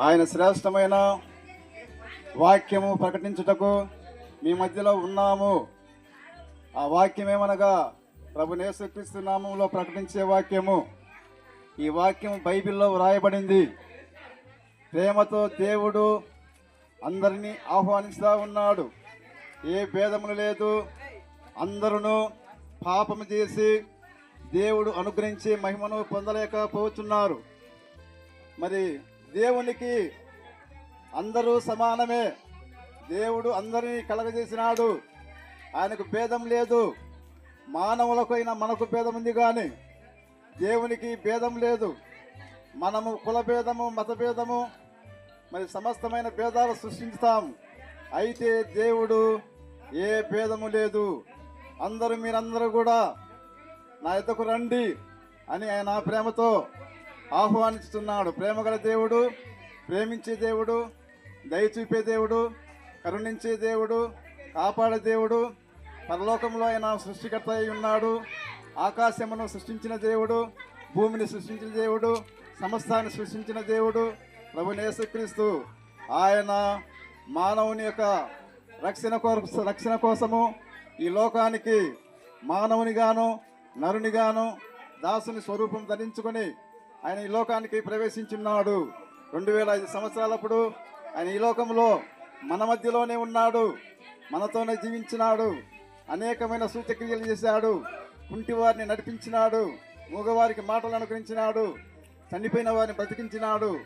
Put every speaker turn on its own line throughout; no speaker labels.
ఆయన శ్రేష్టమైన వాక్యము ప్రకటించుటకు మీ మధ్యలో ఉన్నాము. ఆ వాక్యం ఏమనగా ప్రభు యేసుక్రీస్తు నామంలో ప్రకటించే వాక్యము. ఈ వాక్యం బైబిల్లో వ్రాయబడింది. ప్రేమతో దేవుడు అందరినీ ఆహ్వానిస్తూ ఉన్నాడు. ఏ భేదములు లేదు. అందరూ పాపము చేసి దేవుడు అనుగ్రహించి మహిమను పొందలేకపోతున్నారు. మరి దేవునికి అందరూ సమానమే. దేవుడు అందరినీ కలగజేసినాడు. ఆయనకు భేదం లేదు. మానవులకైనా మనకు భేదం ఉంది కానీ దేవునికి భేదం లేదు. మనము కులభేదము మతభేదము మత భేదము మరి సమస్తమైన భేదాలు సృష్టిస్తాం అయితే దేవుడు ఏ భేదము లేదు. అందరూ మీరందరూ కూడా నా ఎద్దకు రండి అని ఆయన ప్రేమతో ఆహ్వానిస్తున్నాడు. ప్రేమగల దేవుడు ప్రేమించే దేవుడు దయ చూపే దేవుడు కరుణించే దేవుడు కాపాడే దేవుడు పరలోకంలో ఆయన సృష్టికర్త అయి ఉన్నాడు. ఆకాశమును సృష్టించిన దేవుడు భూమిని సృష్టించిన దేవుడు సమస్తాన్ని సృష్టించిన దేవుడు ప్రభునేసుక్రీస్తు ఆయన మానవుని యొక్క రక్షణ కోసం రక్షణ కోసము ఈ లోకానికి మానవునిగాను నరునిగాను దాసుని స్వరూపం ధరించుకొని ఆయన ఈ లోకానికి ప్రవేశించున్నాడు. రెండు వేల ఐదు సంవత్సరాలప్పుడు ఆయన ఈ లోకంలో మన మధ్యలోనే ఉన్నాడు. మనతోనే జీవించినాడు. అనేకమైన సూచక్రియలు చేశాడు. కుంటి వారిని నడిపించినాడు. మూగవారికి మాటలు అనుగ్రహించినాడు చనిపోయిన వారిని బ్రతికించినాడు.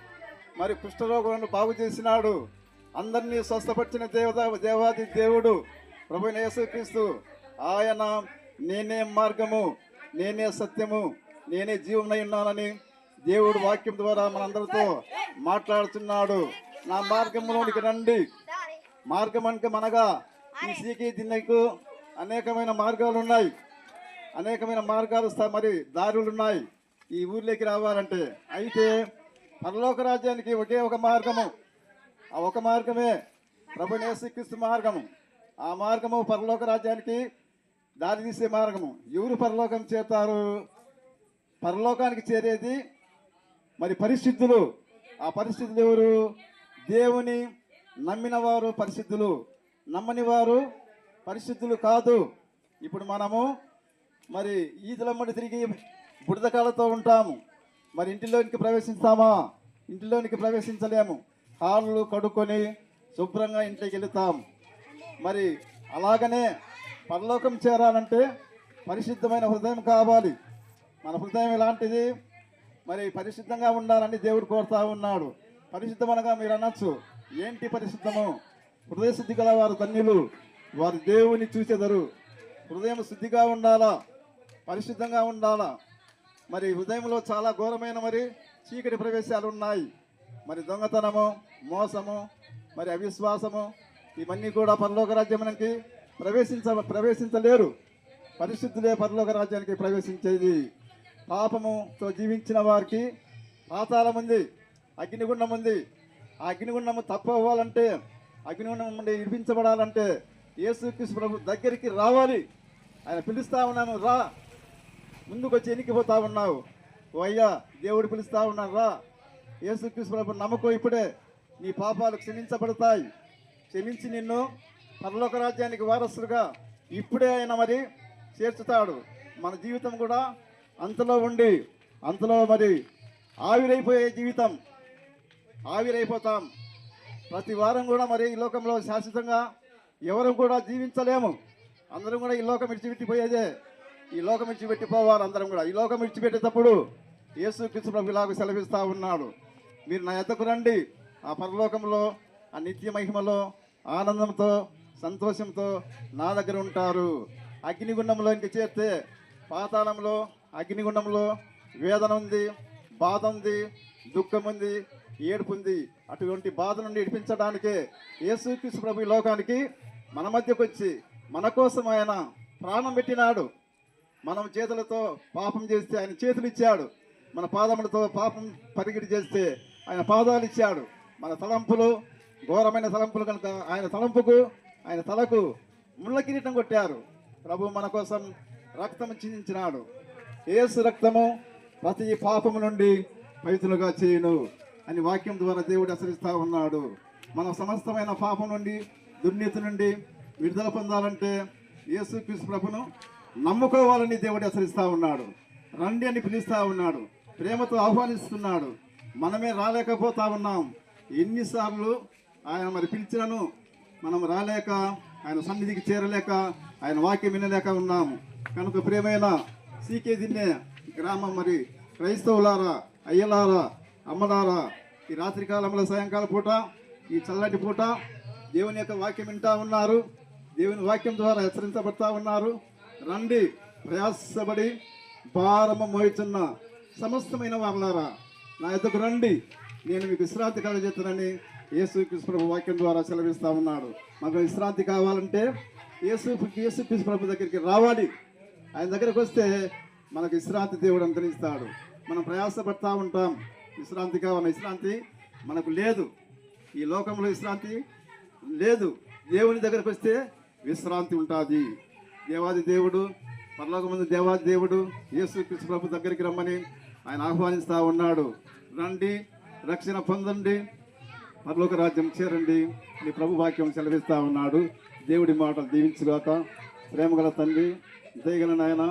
మరి కుష్ఠరోగులను బాగు చేసినాడు. అందరినీ స్వస్థపరిచిన దేవత దేవాది దేవుడు ప్రభు యేసుక్రీస్తు. ఆయన నేనే మార్గము నేనే సత్యము నేనే జీవనై ఉన్నానని దేవుడు వాక్యం ద్వారా మనందరితో మాట్లాడుతున్నాడు. నా మార్గంలోనికి రండి. మార్గం అంటే మనగా. ఈ సీకి దిన్నకు అనేకమైన మార్గాలు ఉన్నాయి. అనేకమైన మార్గాలు మరి దారులు ఉన్నాయి. ఈ ఊర్లోకి రావాలంటే అయితే పరలోక రాజ్యానికి ఒకే ఒక మార్గము. ఆ ఒక మార్గమే ప్రభు యేసుక్రీస్తు మార్గము. ఆ మార్గము పరలోక రాజ్యానికి దారి తీసే మార్గము. ఎవరు పరలోకం చేస్తారు పరలోకానికి చేరేది మరి పరిస్థితులు. ఆ పరిస్థితులు ఎవరు? దేవుని నమ్మిన వారు పరిశుద్ధులు నమ్మని వారు పరిశుద్ధులు కాదు. ఇప్పుడు మనము మరి ఈదులమ్మడి తిరిగి బుడదకాలతో ఉంటాము. మరి ఇంటిలోనికి ప్రవేశిస్తామా? ఇంటిలోనికి ప్రవేశించలేము. కాళ్ళు కడుక్కొని శుభ్రంగా ఇంటికి వెళుతాం. మరి అలాగనే పరలోకం చేరాలంటే పరిశుద్ధమైన హృదయం కావాలి. మన హృదయం ఎలాంటిది? మరి పరిశుద్ధంగా ఉండాలని దేవుడు కోరుతా ఉన్నాడు. పరిశుద్ధం అనగా మీరు అనొచ్చు. ఏంటి పరిశుద్ధము? హృదయ శుద్ధి గల వారు ధన్యులు వారు దేవుని చూసేదరు హృదయం శుద్ధిగా ఉండాలా? పరిశుద్ధంగా ఉండాలా? మరి హృదయంలో చాలా ఘోరమైన మరి చీకటి ప్రవేశాలు ఉన్నాయి. మరి దొంగతనము మోసము మరి అవిశ్వాసము ఇవన్నీ కూడా పరలోక రాజ్యానికి ప్రవేశించ ప్రవేశించలేరు. పరిశుద్ధులే పరలోక రాజ్యానికి ప్రవేశించేది. పాపముతో జీవించిన వారికి పాతాళం ఉంది అగ్నిగుండం ఉంది. ఆ అగ్నిగుండము తప్పవ్వాలంటే అగ్నిగుండం నుండి ఇడిపించబడాలంటే యేసుక్రీస్తు ప్రభు దగ్గరికి రావాలి. ఆయన పిలుస్తా ఉన్నాను రా. ముందుకు వచ్చి ఎనికిపోతా ఉన్నావు. ఓ అయ్యా దేవుడు పిలుస్తా ఉన్నాను రా. యేసుక్రీస్తు ప్రభు నమ్మకం ఇప్పుడే నీ పాపాలు క్షమించబడతాయి. క్షమించి నిన్ను పరలోక రాజ్యానికి వారసులుగా ఇప్పుడే ఆయన మరి చేర్చుతాడు. మన జీవితం కూడా అంతలో ఉండి అంతలో మరి ఆవిరైపోయే జీవితం ఆవిరైపోతాం. ప్రతి వారం కూడా మరి ఈ లోకంలో శాశ్వతంగా ఎవరు కూడా జీవించలేము. అందరం కూడా ఈ లోకం విడిచిపెట్టిపోయేదే. ఈ లోకం విడిచిపెట్టిపోవాలి అందరం కూడా. ఈ లోకం విడిచిపెట్టేటప్పుడు యేసు క్రీస్తు ప్రభు ఇలాగ సెలవిస్తూ ఉన్నాడు. మీరు నా ఎద్దకు రండి. ఆ పరలోకంలో ఆ నిత్య మహిమలో ఆనందంతో సంతోషంతో నా దగ్గర ఉంటారు. అగ్నిగుండంలో ఇంక చేస్తే పాతాళంలో అగ్నిగుండంలో వేదన ఉంది బాధ ఉంది దుఃఖం ఉంది ఏడుపు ఉంది. అటువంటి బాధ నుండి ఇడిపించడానికే యేసుక్రీస్తు ప్రభు లోకానికి మన మధ్యకు వచ్చి మన కోసం ఆయన ప్రాణం పెట్టినాడు. మనం చేతులతో పాపం చేస్తే ఆయన చేతులు ఇచ్చాడు మన పాదములతో పాపం పరిగిడి చేస్తే ఆయన పాదాలు ఇచ్చాడు. మన తలంపులు ఘోరమైన తలంపులు కనుక ఆయన తలంపుకు ఆయన తలకు ముళ్ళ కిరీటం కొట్టారు. ప్రభు మన కోసం రక్తం చిందించినాడు. ఏసు రక్తము ప్రతి పాపము నుండి పవిత్రులుగా చేయును అని వాక్యం ద్వారా దేవుడు హెచ్చరిస్తూ ఉన్నాడు. మన సమస్తమైన పాపం నుండి దుర్నీతి నుండి విడుదల పొందాలంటే యేసుక్రీస్తు ప్రభును నమ్ముకోవాలని దేవుడు హెచ్చరిస్తూ ఉన్నాడు. రండి అని పిలుస్తూ ఉన్నాడు. ప్రేమతో ఆహ్వానిస్తున్నాడు. మనమే రాలేకపోతా ఉన్నాం. ఎన్నిసార్లు ఆయన మరి పిలిచినను మనం రాలేక ఆయన సన్నిధికి చేరలేక ఆయన వాక్యం వినలేక ఉన్నాము. కనుక ప్రేమైనా సీకే దిన్నే గ్రామం మరి. క్రైస్తవులారా అయ్యలారా అమ్మలారా ఈ రాత్రి కాలంలో సాయంకాల పూట ఈ చల్లటి పూట దేవుని యొక్క వాక్యం వింటా ఉన్నారు. దేవుని వాక్యం ద్వారా హెచ్చరించబడతా ఉన్నారు. రండి ప్రయాసపడి భారము మోయిచున్న సమస్తమైన వాళ్ళారా నా ఎద్దకు రండి. నేను మీకు విశ్రాంతి కలగజేస్తానని యేసు ప్రభు వాక్యం ద్వారా సెలవిస్తా ఉన్నాడు. మాకు విశ్రాంతి కావాలంటే యేసు యేసు ప్రభు దగ్గరికి రావాలి. ఆయన దగ్గరకు వస్తే మనకు విశ్రాంతి దేవుడు అంతరిస్తాడు మనం ప్రయాసపడతా ఉంటాం. విశ్రాంతిగా ఉన్న విశ్రాంతి మనకు లేదు. ఈ లోకంలో విశ్రాంతి లేదు. దేవుని దగ్గరకు వస్తే విశ్రాంతి ఉంటుంది. దేవాది దేవుడు పరలోకమందు దేవాది దేవుడు యేసు కృష్ణ ప్రభు దగ్గరికి రమ్మని ఆయన ఆహ్వానిస్తూ ఉన్నాడు. రండి రక్షణ పొందండి. పరలోక రాజ్యం చేరండి. నీ ప్రభు వాక్యం సెలవిస్తూ ఉన్నాడు. దేవుడి మాటలు దీవించుగాక ప్రేమగల తండ్రి దయగల నాయన